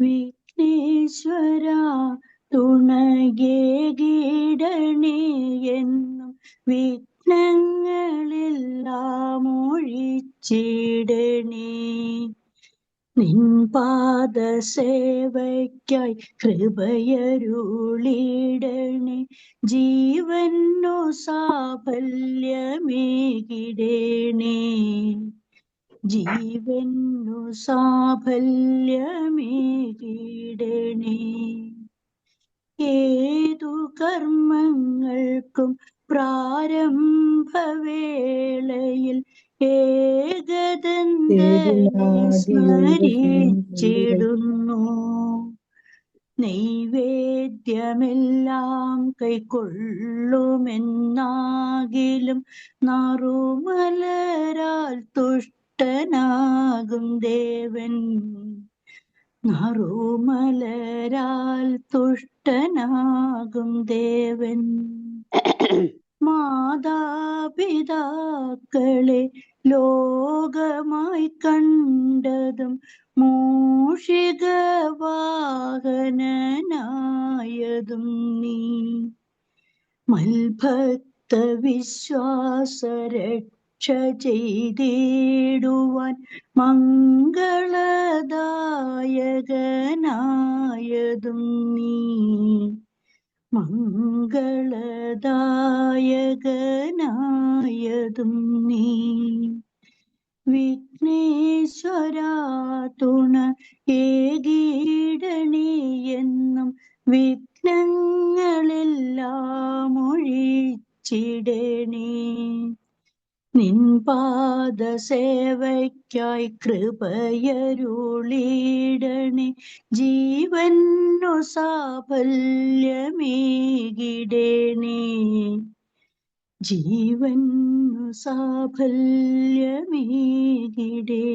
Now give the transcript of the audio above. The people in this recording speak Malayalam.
വിഘ്നേശ്വര തുണകേകിടണേ എന്നും വിഘ്നങ്ങളെല്ലാം ഒഴിച്ചിടണേ. നിൻപാദ സേവയ്ക്കായി കൃപയരുളിടണേ. ജീവനു സാഫല്യമേകിടണേ. ജീവനു സാഫല്യമേകിടണേ കർമ്മങ്ങൾക്കും പ്രാരംഭവേളയിൽ ഏകദന്തനെ സ്മരിച്ചിടുന്നു നൈവേദ്യമെല്ലാം കൈക്കൊള്ളുമെന്നാകിലും നാറുമലരാൽ തുഷ്ടനാകും ദേവൻ. നറുമലരാൽ തുഷ്ടനാകും ദേവൻ. മാതാപിതാക്കളെ ലോകമായി കണ്ടതും മൂഷിക വാഹനനായതും നീ. മൽഭക്ത വിശ്വാസ രക്ഷ ചെയ്തിടുവാൻ മംഗളദായകനായതും നീ. മംഗളദായകനായതും നീ. വിഘ്നേശ്വരാതുണ തുണ എന്നും വിഘ്നങ്ങളെല്ലാം ഒഴിച്ചിടണേ നിൻ സേവയ്ക്കായി കൃപയരുളീടണി. ജീവനു സാഫല്യമേകിടണേ. ജീവനു സാഫല്യമേകിടണേ